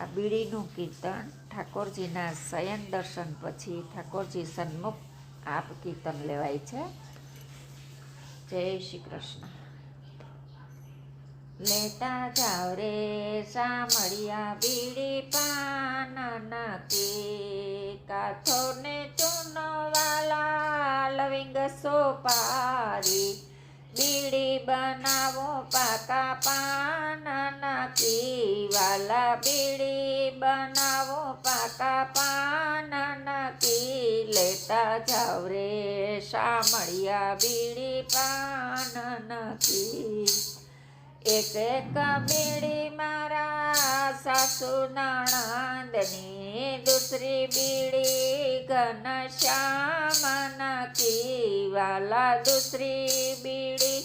આ બીડીનું કીર્તન ઠાકોરજીના શયન દર્શન પછી ઠાકોરજી સન્મુખ આપ કીર્તન લેવાય છે. જય શ્રી કૃષ્ણ. લેતા જાવ રે સામળિયા બીડી પાન કે કાથો ને ચૂનવાલા લવિંગ સોપારી બીડી બનાવો પાકા પાન કીવાલા. વાલા બીડી બનાવો પાકા પાન કી લેતા જાવ રે સામળિયા. બીડી પાન કી. એક એક બીડી મારા સાસુ નણંદની દૂસરી બીડી ઘનશ્યામ નાખી વાલા દૂસરી બીડી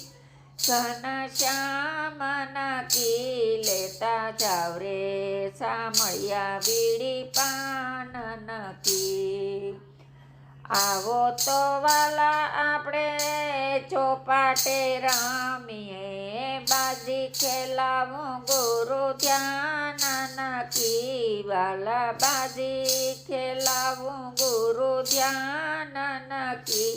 ઘનશ્યામ કી લેતા જાવ રે સામળિયા બીડી પાન નકી. આવો તો વાલા આપણે ચોપાટે રામીએ બાજી ખેલાવું, ગુરુ ધ્યાન નાખી વાલા બાજી ખેલાવું ગુરુ ધ્યાન નાખી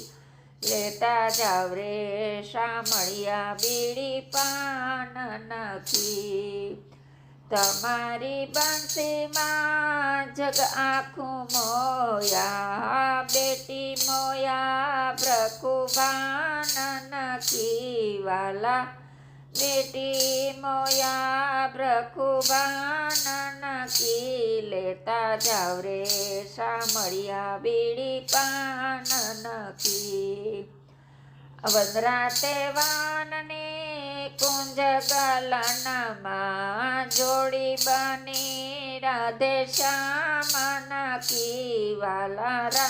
લેતા જાવ રે સામળિયા બીડી પાન નાખી તમારી બંસીમાં જગ આખું મોયા, બેટી મોયા પ્રકુભાન નકી વાલા બેટી મોયા પ્રકુભાન નકી લેતા જાવ રે સામળિયા બીડી પાન નકી વનરાતે તેવાનને કુંજ ગલનમાં જોડી બની રાધે શ્યામ નકી વાલા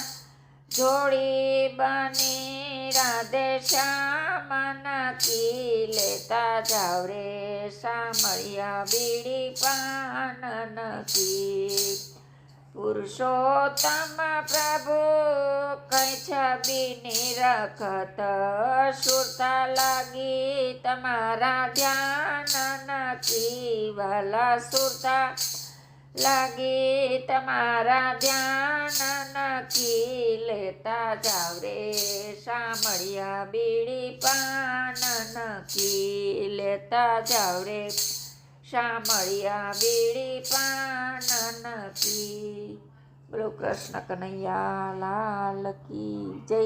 જોડી બની રાધે શ્યામના કી લેતા જાવ રે સામળિયા બીડી પાન નકી. પુરુષોત્તમ પ્રભુ કઈ છબીની રખત સુરતા લાગી તમારા ધ્યાન નકી. વાલા સુરતા લાગી તમારા ધ્યાન નકી લેતા જાવ રે સાંભળ્યા બીડી પાન નકી લેતા જાવ રે શામળિયા બીડી પાન નકી બોલો કૃષ્ણ કનૈયા લાલ કી જય.